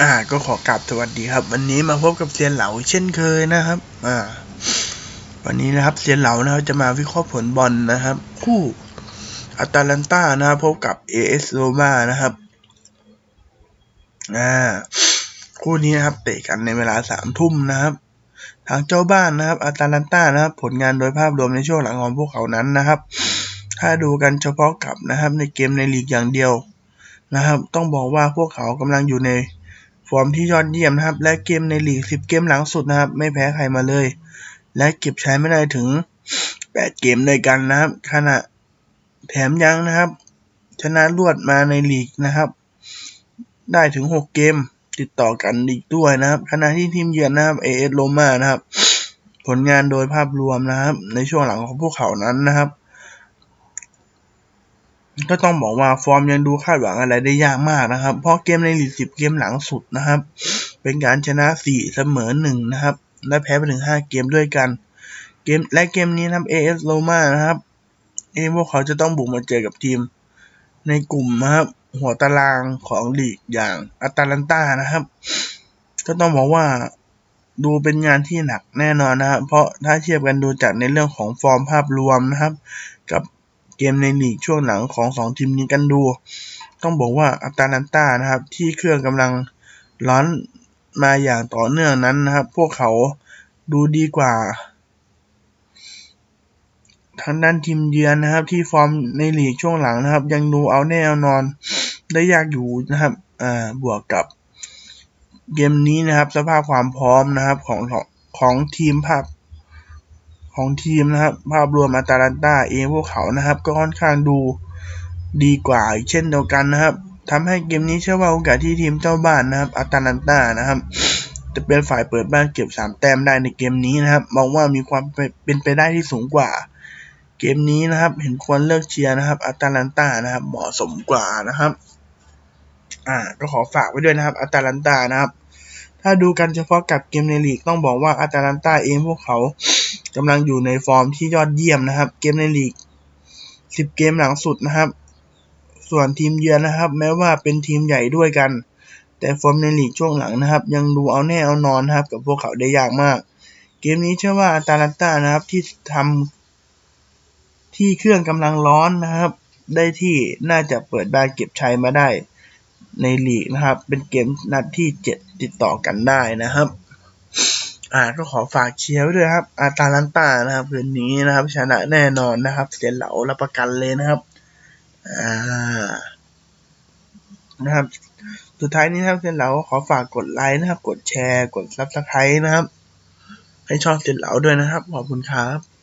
อ่า ก็ขอกราบสวัสดีครับ วันนี้มาพบกับเซียนเหลาเช่นเคยนะครับ อ่า วันนี้นะครับเซียนเหลานะครับจะมาวิเคราะห์ผลบอลนะครับ คู่อัตาลันตานะครับพบกับเอเอสโรมานะครับ อ่า คู่นี้นะครับเตะกันในเวลาสามทุ่มนะครับ ทางเจ้าบ้านนะครับอัตาลันตานะครับ ผลงานโดยภาพรวมในช่วงหลังของพวกเขานั้นนะครับ ถ้าดูกันเฉพาะกับนะครับ ในเกมในลีกอย่างเดียวนะครับ ต้องบอกว่าพวกเขากำลังอยู่ใน ฟอร์มที่ยอดเยี่ยมนะครับ และเกมในลีก 10 เกมหลังสุดนะครับ ไม่แพ้ใครมาเลย และเก็บใช้ไม่ได้ถึง 8 เกมด้วยกันนะครับ ขณะแถมยังนะครับ ชนะรวดมาในลีกนะครับ ได้ถึง 6 เกมติดต่อกันอีกด้วยนะครับ ขณะที่ทีมเยือนนะครับเอเอสโรมานะครับ ผลงานโดยภาพรวมนะครับ ในช่วงหลังของพวกเขานั้นนะครับ ก็ต้องบอกว่าฟอร์มยังดูคาดหวังอะไรได้ยากมากนะครับ เพราะเกมในลีก10เกมหลังสุดนะครับ เป็นการชนะ4เสมอ1นะครับ และแพ้ไปถึง5เกมด้วยกัน เกมและเกมนี้นะครับ AS Roma นะครับ เอพวกเขาจะต้องบุกมาเจอกับทีม ในกลุ่มนะครับ หัวตารางของลีกอย่างอัตาลันตานะครับ ก็ต้องบอกว่าดูเป็นงานที่หนักแน่นอนนะครับ เพราะถ้าเทียบกันดูจากในเรื่องของฟอร์มภาพรวมนะครับ กับ เกมในลีกช่วงหลังของสองทีมนี้กันดู ต้องบอกว่าอัตาลันตานะครับ ที่เครื่องกำลังร้อนมาอย่างต่อเนื่องนั้นนะครับ พวกเขาดูดีกว่าทางด้านทีมเยือนนะครับ ที่ฟอร์มในลีกช่วงหลังนะครับ ยังดูเอาแน่เอานอนได้ยากอยู่นะครับอ่าบวกกับเกมนี้นะครับ สภาพความพร้อมนะครับของของของทีมภาพ ของทีมนะครับ ภาพรวมอาตาลันตาเองพวกเขานะครับ ก็ค่อนข้างดูดีกว่าเช่นเดียวกันนะครับทำให้เกมนี้เชื่อว่าโอกาสที่ทีมเจ้าบ้านนะครับอาตาลันตานะครับ จะเป็นฝ่ายเปิดบ้านเก็บ 3 แต้มได้ในเกมนี้นะครับมองว่ามีความเป็นไปได้ที่สูงกว่า เกมนี้นะครับ เห็นควรเลือกเชียร์นะครับอาตาลันตานะครับเหมาะสมกว่านะครับอ่าก็ขอฝากไว้ด้วยนะครับอาตาลันตานะครับ ถ้าดูกันเฉพาะกับเกมในลีกต้องบอกว่าอาตาลันตาเองพวกเขา กำลังอยู่ในฟอร์มที่ยอดเยี่ยมนะครับ เกมในลีก 10 เกมหลังสุดนะครับ ส่วนทีมเยือนนะครับ แม้ว่าเป็นทีมใหญ่ด้วยกัน แต่ฟอร์มในลีกช่วงหลังนะครับ ยังดูเอาแน่เอานอนนะครับ กับพวกเขาได้ยากมาก เกมนี้เชื่อว่าอาตาลันตานะครับที่ทำที่เครื่องกำลังร้อนนะครับ ได้ที่น่าจะเปิดบ้านเก็บชัยมาได้ในลีกนะครับ เป็นเกมนัดที่ 7 ติดต่อกันได้นะครับ อ่าก็ขอฝากเชียร์ไว้ด้วยครับอาตาลันตานะครับคืนนี้นะครับชนะแน่นอนนะครับ เสียเหลารับประกันเลยนะครับอ่านะครับสุดท้ายนี้นะครับเสียเหลาขอฝากกดไลค์นะครับ กดแชร์ กดซับสไครต์นะครับ ให้ช่องเสียเหลาด้วยนะครับขอบคุณครับ